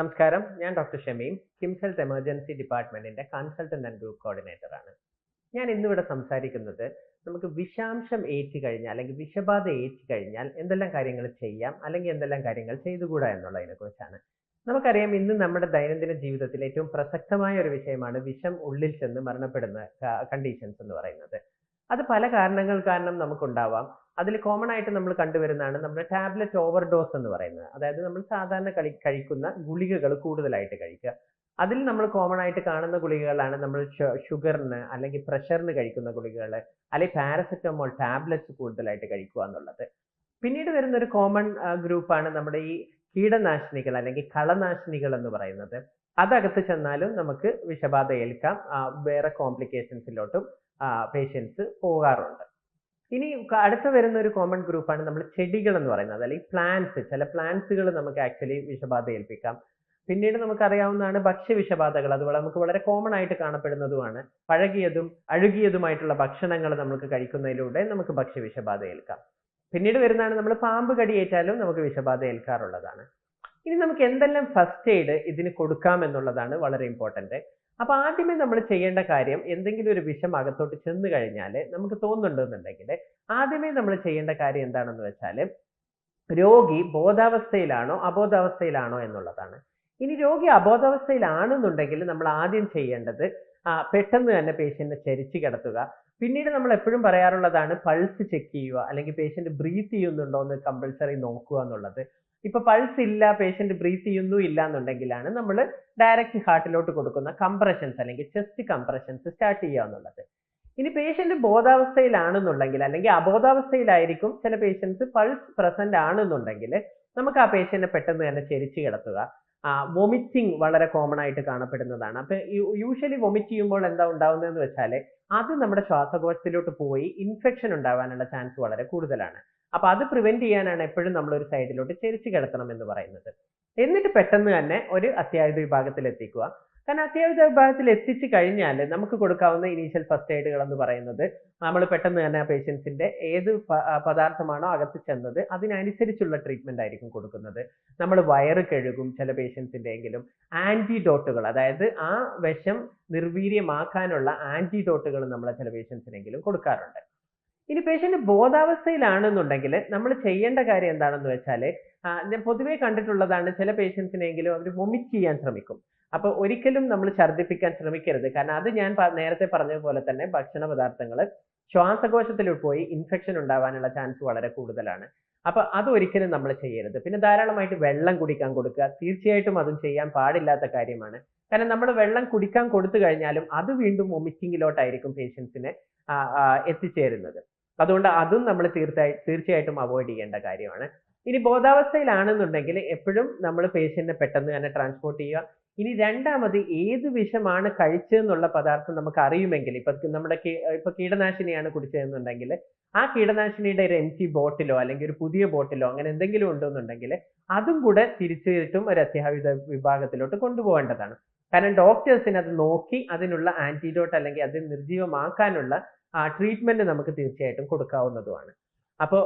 നമസ്കാരം. ഞാൻ doctor Shameem KIMS health emergency ഡിപ്പാർട്ട്മെന്റിന്റെ കൺസൾട്ടന്റ് ആൻഡ് ഗ്രൂപ്പ് കോർഡിനേറ്റർ ആണ് ഞാൻ ഇന്നിവിടെ സംസാരിക്കുന്നത് നമുക്ക് വിഷാംശം ഏറ്റു കഴിഞ്ഞാൽ അല്ലെങ്കിൽ വിഷബാധ ഏറ്റു കഴിഞ്ഞാൽ എന്തെല്ലാം കാര്യങ്ങൾ ചെയ്യാം അല്ലെങ്കിൽ എന്തെല്ലാം കാര്യങ്ങൾ ചെയ്തുകൂടാ എന്നുള്ളതിനെ കുറിച്ചാണ്. നമുക്കറിയാം ഇന്ന് നമ്മുടെ ദൈനംദിന ജീവിതത്തിൽ ഏറ്റവും പ്രസക്തമായ ഒരു വിഷയമാണ് വിഷം ഉള്ളിൽ ചെന്ന് മരണപ്പെടുന്ന കണ്ടീഷൻസ് എന്ന് പറയുന്നത്. അത് പല കാരണങ്ങൾ കാരണം നമുക്കുണ്ടാവാം. അതിൽ കോമൺ ആയിട്ട് നമ്മൾ കണ്ടുവരുന്നതാണ് നമ്മുടെ ടാബ്ലറ്റ് ഓവർ ഡോസ് എന്ന് പറയുന്നത്. അതായത് നമ്മൾ സാധാരണ കളി കഴിക്കുന്ന ഗുളികകൾ കൂടുതലായിട്ട് കഴിക്കുക. അതിൽ നമ്മൾ കോമൺ ആയിട്ട് കാണുന്ന ഗുളികകളാണ് നമ്മൾ ഷുഗറിന് അല്ലെങ്കിൽ പ്രഷറിന് കഴിക്കുന്ന ഗുളികകൾ അല്ലെങ്കിൽ പാരസെറ്റമോൾ ടാബ്ലറ്റ്സ് കൂടുതലായിട്ട് കഴിക്കുക എന്നുള്ളത്. പിന്നീട് വരുന്ന ഒരു കോമൺ ഗ്രൂപ്പാണ് നമ്മുടെ ഈ കീടനാശിനികൾ അല്ലെങ്കിൽ കളനാശിനികൾ എന്ന് പറയുന്നത്. അതകത്ത് ചെന്നാലും നമുക്ക് വിഷബാധ ഏൽക്കാം വേറെ കോംപ്ലിക്കേഷൻസിലോട്ടും പേഷ്യൻസ് പോകാറുണ്ട്. ഇനി അടുത്ത വരുന്ന ഒരു കോമൺ ഗ്രൂപ്പാണ് നമ്മൾ ചെടികൾ എന്ന് പറയുന്നത് അല്ലെങ്കിൽ പ്ലാന്റ്സ് ചില പ്ലാന്റ്സുകൾ നമുക്ക് ആക്ച്വലി വിഷബാധ ഏൽപ്പിക്കാം. പിന്നീട് നമുക്കറിയാവുന്നതാണ് ഭക്ഷ്യവിഷബാധകൾ. അതുപോലെ നമുക്ക് വളരെ കോമൺ ആയിട്ട് കാണപ്പെടുന്നതുമാണ്. പഴകിയതും അഴുകിയതുമായിട്ടുള്ള ഭക്ഷണങ്ങൾ നമുക്ക് കഴിക്കുന്നതിലൂടെ നമുക്ക് ഭക്ഷ്യ വിഷബാധ ഏൽക്കാം. പിന്നീട് വരുന്നതാണ് നമ്മൾ പാമ്പ് കടിയേറ്റാലും നമുക്ക് വിഷബാധ ഏൽക്കാറുള്ളതാണ്. ഇനി നമുക്ക് എന്തെല്ലാം ഫസ്റ്റ് എയ്ഡ് ഇതിന് കൊടുക്കാം എന്നുള്ളതാണ് വളരെ ഇമ്പോർട്ടന്റ് അപ്പോൾ ആദ്യമേ നമ്മൾ ചെയ്യേണ്ട കാര്യം എന്തെങ്കിലും ഒരു വിഷം അകത്തോട്ട് ചെന്ന് കഴിഞ്ഞാൽ നമുക്ക് തോന്നുന്നുണ്ടെന്നുണ്ടെങ്കിൽ ആദ്യമേ നമ്മൾ ചെയ്യേണ്ട കാര്യം എന്താണെന്ന് വെച്ചാൽ രോഗി ബോധാവസ്ഥയിലാണോ അബോധാവസ്ഥയിലാണോ എന്നുള്ളതാണ്. ഇനി രോഗി അബോധാവസ്ഥയിലാണെന്നുണ്ടെങ്കിൽ നമ്മൾ ആദ്യം ചെയ്യേണ്ടത് പെട്ടെന്ന് തന്നെ പേഷ്യന്റിനെ ചരിച്ചു കിടത്തുക. പിന്നീട് നമ്മൾ എപ്പോഴും പറയാറുള്ളതാണ് പൾസ് ചെക്ക് ചെയ്യുക. അല്ലെങ്കിൽ പേഷ്യന്റ് ബ്രീത്ത് ചെയ്യുന്നുണ്ടോ എന്ന് കമ്പൾസറി നോക്കുക എന്നുള്ളത്. ഇപ്പൊ പൾസ് ഇല്ല പേഷ്യന്റ് ബ്രീത്ത് ചെയ്യുന്നു ഇല്ല എന്നുണ്ടെങ്കിലാണ് നമ്മൾ ഡയറക്റ്റ് ഹാർട്ടിലോട്ട് കൊടുക്കുന്ന കംപ്രഷൻസ് അല്ലെങ്കിൽ ചെസ്റ്റ് കംപ്രഷൻസ് സ്റ്റാർട്ട് ചെയ്യുക ഇനി പേഷ്യന്റ് ബോധാവസ്ഥയിലാണെന്നുണ്ടെങ്കിൽ അല്ലെങ്കിൽ അബോധാവസ്ഥയിലായിരിക്കും ചില പേഷ്യൻസ് പൾസ് പ്രസന്റ് ആണെന്നുണ്ടെങ്കിൽ നമുക്ക് ആ പേഷ്യന്റിനെ പെട്ടെന്ന് തന്നെ ചെരിച്ചു കിടത്തുക. വൊമിറ്റിംഗ് വളരെ കോമൺ ആയിട്ട് കാണപ്പെടുന്നതാണ്. അപ്പൊ യൂഷ്വലി വൊമിറ്റ് ചെയ്യുമ്പോൾ എന്താ ഉണ്ടാവുന്നതെന്ന് വെച്ചാൽ അത് നമ്മുടെ ശ്വാസകോശത്തിലോട്ട് പോയി ഇൻഫെക്ഷൻ ഉണ്ടാവാനുള്ള ചാൻസ് വളരെ കൂടുതലാണ്. അപ്പൊ അത് പ്രിവെന്റ് ചെയ്യാനാണ് എപ്പോഴും നമ്മൾ ഒരു സൈഡിലോട്ട് ചെരിച്ചു കിടത്തണം എന്ന് പറയുന്നത്. എന്നിട്ട് പെട്ടെന്ന് തന്നെ ഒരു അത്യാഹിത വിഭാഗത്തിൽ എത്തിക്കുക കാരണം അത്യാഹിത വിഭാഗത്തിൽ എത്തിച്ചു കഴിഞ്ഞാൽ നമുക്ക് കൊടുക്കാവുന്ന ഇനീഷ്യൽ ഫസ്റ്റ് എയ്ഡുകൾ എന്ന് പറയുന്നത് നമ്മൾ പെട്ടെന്ന് തന്നെ ആ പേഷ്യൻസിന്റെ ഏത് പദാർത്ഥമാണോ അകത്ത് ചെന്നത് അതിനനുസരിച്ചുള്ള ട്രീറ്റ്മെന്റ് ആയിരിക്കും കൊടുക്കുന്നത്. നമ്മൾ വയറ് കഴുകും ചില പേഷ്യൻസിന്റെ എങ്കിലും. ആന്റിഡോട്ടുകൾ അതായത് ആ വിഷം നിർവീര്യമാക്കാനുള്ള ആന്റിഡോട്ടുകൾ നമ്മൾ ചില പേഷ്യൻസിനെങ്കിലും കൊടുക്കാറുണ്ട്. ഇനി പേഷ്യന്റ് ബോധാവസ്ഥയിലാണെന്നുണ്ടെങ്കിൽ നമ്മൾ ചെയ്യേണ്ട കാര്യം എന്താണെന്ന് വെച്ചാൽ ഞാൻ പൊതുവേ കണ്ടിട്ടുള്ളതാണ് ചില പേഷ്യൻസിനെങ്കിലും അവർ വൊമിറ്റ് ചെയ്യാൻ ശ്രമിക്കും. അപ്പൊ ഒരിക്കലും നമ്മൾ ഛർദ്ദിപ്പിക്കാൻ ശ്രമിക്കരുത്. കാരണം അത് ഞാൻ നേരത്തെ പറഞ്ഞതുപോലെ തന്നെ ഭക്ഷണ പദാർത്ഥങ്ങൾ ശ്വാസകോശത്തിൽ പോയി ഇൻഫെക്ഷൻ ഉണ്ടാവാനുള്ള ചാൻസ് വളരെ കൂടുതലാണ്. അപ്പൊ അത് ഒരിക്കലും നമ്മൾ ചെയ്യരുത്. പിന്നെ ധാരാളമായിട്ട് വെള്ളം കുടിക്കാൻ കൊടുക്കുക. തീർച്ചയായിട്ടും അതും ചെയ്യാൻ പാടില്ലാത്ത കാര്യമാണ്. കാരണം നമ്മൾ വെള്ളം കുടിക്കാൻ കൊടുത്തു കഴിഞ്ഞാലും അത് വീണ്ടും വൊമിറ്റിങ്ങിലോട്ടായിരിക്കും പേഷ്യൻസിനെ എത്തിച്ചേരുന്നത്. അതുകൊണ്ട് അതും നമ്മൾ തീർച്ചയായി തീർച്ചയായിട്ടും അവോയ്ഡ് ചെയ്യേണ്ട കാര്യമാണ്. ഇനി ബോധാവസ്ഥയിലാണെന്നുണ്ടെങ്കിൽ എപ്പോഴും നമ്മൾ പേഷ്യന്റിനെ പെട്ടെന്ന് തന്നെ ട്രാൻസ്പോർട്ട് ചെയ്യുക. ഇനി രണ്ടാമത് ഏത് വിഷമാണ് കഴിച്ചതെന്നുള്ള പദാർത്ഥം നമുക്ക് അറിയുമെങ്കിൽ ഇപ്പൊ നമ്മുടെ ഇപ്പൊ കീടനാശിനിയാണ് കുടിച്ചതെന്നുണ്ടെങ്കിൽ ആ കീടനാശിനിയുടെ ഒരു എം ബോട്ടിലോ അല്ലെങ്കിൽ ഒരു പുതിയ ബോട്ടിലോ അങ്ങനെ എന്തെങ്കിലും ഉണ്ടെന്നുണ്ടെങ്കിൽ അതും കൂടെ തിരിച്ചിട്ടും ഒരു അത്യാഹിത വിഭാഗത്തിലോട്ട് കൊണ്ടുപോകേണ്ടതാണ്. കാരണം ഡോക്ടേഴ്സിന് അത് നോക്കി അതിനുള്ള ആന്റിഡോട്ട് അല്ലെങ്കിൽ അത് നിർജീവമാക്കാനുള്ള ട്രീറ്റ്മെന്റ് നമുക്ക് തീർച്ചയായിട്ടും കൊടുക്കാവുന്നതുമാണ്. അപ്പോൾ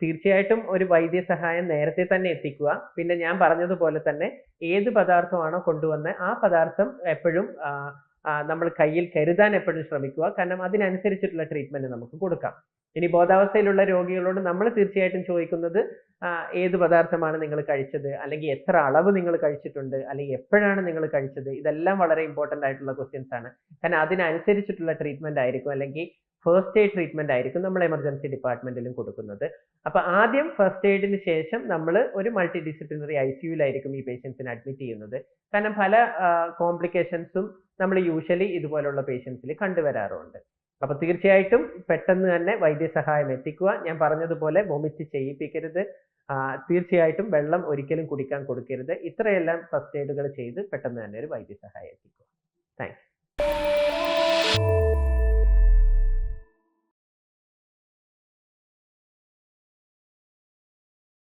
തീർച്ചയായിട്ടും ഒരു വൈദ്യസഹായം നേരത്തെ തന്നെ എത്തിക്കുക. പിന്നെ ഞാൻ പറഞ്ഞതുപോലെ തന്നെ ഏത് പദാർത്ഥമാണോ കൊണ്ടുവന്ന് ആ പദാർത്ഥം എപ്പോഴും നമ്മൾ കയ്യിൽ കരുതാൻ എപ്പോഴും ശ്രമിക്കുക. കാരണം അതിനനുസരിച്ചിട്ടുള്ള ട്രീറ്റ്മെന്റ് നമുക്ക് കൊടുക്കാം. ഇനി ബോധാവസ്ഥയിലുള്ള രോഗികളോട് നമ്മൾ തീർച്ചയായിട്ടും ചോദിക്കുന്നത് ഏത് പദാർത്ഥമാണ് നിങ്ങൾ കഴിച്ചത്? അല്ലെങ്കിൽ എത്ര അളവ് നിങ്ങൾ കഴിച്ചിട്ടുണ്ട്? അല്ലെങ്കിൽ എപ്പോഴാണ് നിങ്ങൾ കഴിച്ചത്? ഇതെല്ലാം വളരെ ഇമ്പോർട്ടന്റ് ആയിട്ടുള്ള ക്വസ്റ്റ്യൻസ് ആണ്. കാരണം അതിനനുസരിച്ചിട്ടുള്ള ട്രീറ്റ്മെന്റ് ആയിരിക്കും. അല്ലെങ്കിൽ ഫസ്റ്റ് എയ്ഡ് ട്രീറ്റ്മെന്റ് ആയിരിക്കും നമ്മൾ എമർജൻസി ഡിപ്പാർട്ട്മെന്റിലും കൊടുക്കുന്നത്. അപ്പോൾ ആദ്യം ഫസ്റ്റ് എയ്ഡിന് ശേഷം നമ്മൾ ഒരു മൾട്ടി ഡിസിപ്ലിനറി ഐ സിയുലായിരിക്കും ഈ പേഷ്യൻസിനെ അഡ്മിറ്റ് ചെയ്യുന്നത്. കാരണം പല കോംപ്ലിക്കേഷൻസും നമ്മൾ യൂഷ്വലി ഇതുപോലുള്ള പേഷ്യൻസിൽ കണ്ടുവരാറുണ്ട്. അപ്പൊ തീർച്ചയായിട്ടും പെട്ടെന്ന് തന്നെ വൈദ്യസഹായം എത്തിക്കുക. ഞാൻ പറഞ്ഞതുപോലെ വൊമിറ്റ് ചെയ്യിപ്പിക്കരുത്. തീർച്ചയായിട്ടും വെള്ളം ഒരിക്കലും കുടിക്കാൻ കൊടുക്കരുത്. ഇത്രയെല്ലാം ഫസ്റ്റ് എയ്ഡുകൾ ചെയ്ത് പെട്ടെന്ന് തന്നെ ഒരു വൈദ്യസഹായം എത്തിക്കുക.